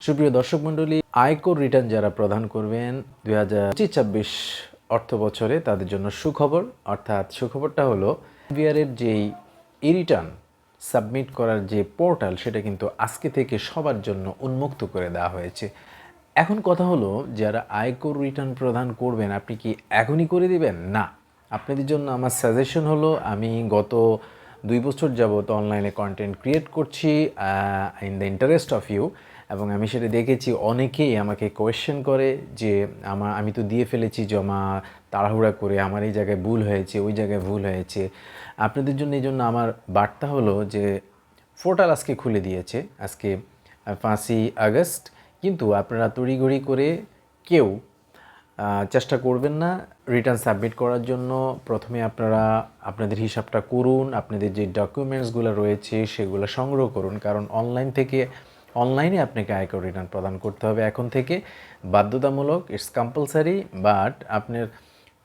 সুপ্রিয় দর্শক মণ্ডলী, আয়কর রিটার্ন যারা প্রদান করবেন, দুই হাজার ছাব্বিশ অর্থ বছরে তাদের জন্য সুখবর। অর্থাৎ সুখবরটা হলো বিআরের যেই ই রিটার্ন সাবমিট করার যে পোর্টাল সেটা কিন্তু আজকে থেকে সবার জন্য উন্মুক্ত করে দেওয়া হয়েছে। এখন কথা হলো, যারা আয়কর রিটার্ন প্রদান করবেন, আপনি কি এখনই করে দিবেন? না। আপনাদের জন্য আমার সাজেশন হলো, আমি গত দুই বছর যাবত অনলাইনে কন্টেন্ট ক্রিয়েট করছি in the interest of you এবং আমি সেটা দেখেছি, অনেকেই আমাকে কোয়েশ্চেন করে যে আমার আমি তো দিয়ে ফেলেছি জমা, তাড়াহুড়া করে, আমার এই জায়গায় ভুল হয়েছে, ওই জায়গায় ভুল হয়েছে। আপনাদের জন্য এই জন্য আমার বার্তা হলো যে পোর্টাল আজকে খুলে দিয়েছে, আজকে পাঁচই আগস্ট, কিন্তু আপনারা তড়িঘড়ি করে কেউ চেষ্টা করবেন না রিটার্ন সাবমিট করার জন্য। প্রথমে আপনারা আপনাদের হিসাবটা করুন, আপনাদের যে ডকুমেন্টসগুলো রয়েছে সেগুলো সংগ্রহ করুন, কারণ অনলাইন থেকে অনলাইনে আপনাকে আয়কর রিটার্ন প্রদান করতে হবে এখন থেকে। বাধ্যতামূলক ইটস কম্পালসারি বাট আপনার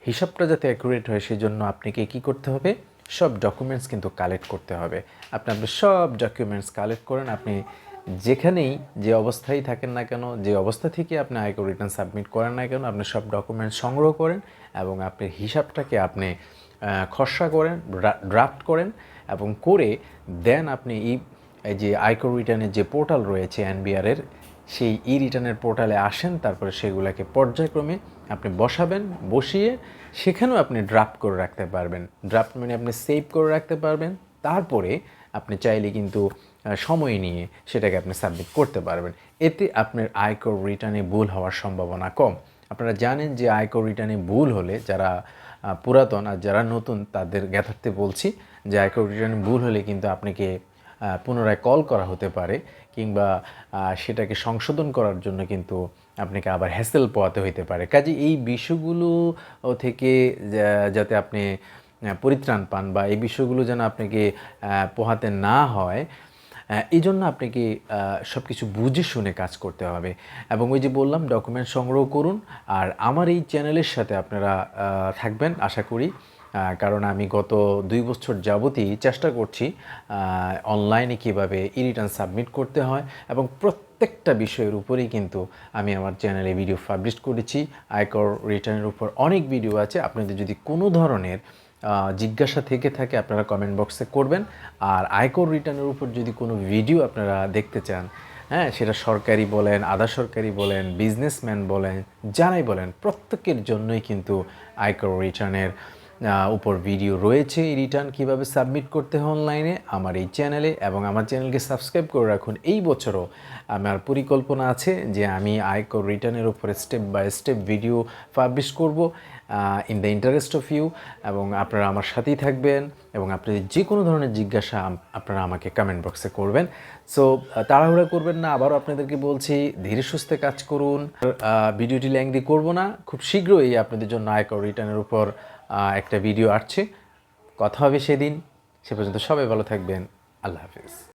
হিসাবটা যাতে অ্যাকুরেট হয় সেই জন্য আপনাকে কি করতে হবে? সব ডকুমেন্টস কিন্তু কালেক্ট করতে হবে। আপনি আপনার সব ডকুমেন্টস কালেক্ট করেন, আপনি যেখানেই যে অবস্থায় থাকেন না কেন, যে অবস্থা থেকে আপনি আয়কর রিটার্ন সাবমিট করেন না কেন, আপনি সব ডকুমেন্টস সংগ্রহ করেন এবং আপনার হিসাবটাকে আপনি খসড়া করেন ড্রাফট করেন এবং করে দেন আপনি এই এই যে আয়কর রিটার্নের যে পোর্টাল রয়েছে এনবিআরের সেই ই রিটার্নের পোর্টালে আসেন, তারপরে সেগুলোকে পর্যায়ক্রমে আপনি বসাবেন, বসিয়ে সেখানেও আপনি ড্রাফট করে রাখতে পারবেন। ড্রাফট মানে আপনি সেভ করে রাখতে পারবেন, তারপরে আপনি চাইলে কিন্তু সময় নিয়ে সেটাকে আপনি সাবমিট করতে পারবেন। এতে আপনার আয়কর রিটার্নে ভুল হওয়ার সম্ভাবনা কম। আপনারা জানেন যে আয়কর রিটার্নে ভুল হলে যারা পুরাতন আর যারা নতুন, তাদের জ্ঞাতার্থে বলছি যে আয়কর রিটার্নে ভুল হলে কিন্তু আপনাকে পুনরায় কল করা হতে পারে কিংবা সেটাকে সংশোধন করার জন্য কিন্তু আপনাকে আবার হ্যাসেল পোয়াতে হইতে পারে। কাজে এই বিষয়গুলো থেকে যাতে আপনি পরিত্রাণ পান বা এই বিষয়গুলো যেন আপনাকে পোহাতে না হয় এই জন্য আপনাকে সব কিছু বুঝে শুনে কাজ করতে হবে। এবং ওই যে বললাম ডকুমেন্ট সংগ্রহ করুন। আর আমার এই চ্যানেলের সাথে আপনারা থাকবেন, আশা করি। কারণ আমি গত দুই বছর যাবতই চেষ্টা করছি অনলাইনে কীভাবে ই রিটার্ন সাবমিট করতে হয় এবং প্রত্যেকটা বিষয়ের উপরেই কিন্তু আমি আমার চ্যানেলে ভিডিও পাবলিশ করেছি। আয়কর রিটার্নের উপর অনেক ভিডিও আছে, আপনাদের যদি কোনো ধরনের জিজ্ঞাসা থেকে থাকে আপনারা কমেন্ট বক্সে করবেন। আর আয়কর রিটার্নের উপর যদি কোনো ভিডিও আপনারা দেখতে চান হ্যাঁ সেটা সরকারি বলেন, আধা সরকারি বলেন বিজনেসম্যান বলেন, যারাই বলেন, প্রত্যেকের জন্যই কিন্তু আয়কর রিটার্নের উপর ভিডিও রয়েছে এই রিটার্ন কীভাবে সাবমিট করতে হয় অনলাইনে আমার এই চ্যানেলে এবং আমার চ্যানেলকে সাবস্ক্রাইব করে রাখুন। এই বছরও আমার পরিকল্পনা আছে যে আমি আয়কর রিটার্নের উপরে step by step video publish করব in the interest of you এবং আপনারা আমার সাথেই থাকবেন, এবং আপনাদের যে কোনো ধরনের জিজ্ঞাসা আপনারা আমাকে কমেন্ট বক্সে করবেন। সো তাড়াহুড়া করবেন না, আবারও আপনাদেরকে বলছি, ধীরে সুস্থে কাজ করুন। ভিডিওটি ল্যাংদি করব না, খুব শীঘ্রই আপনাদের জন্য আয়কর রিটার্নের উপর একটা ভিডিও আসছে। কথা হবে সেদিন, সে পর্যন্ত সবাই ভালো থাকবেন, আল্লাহ হাফিজ।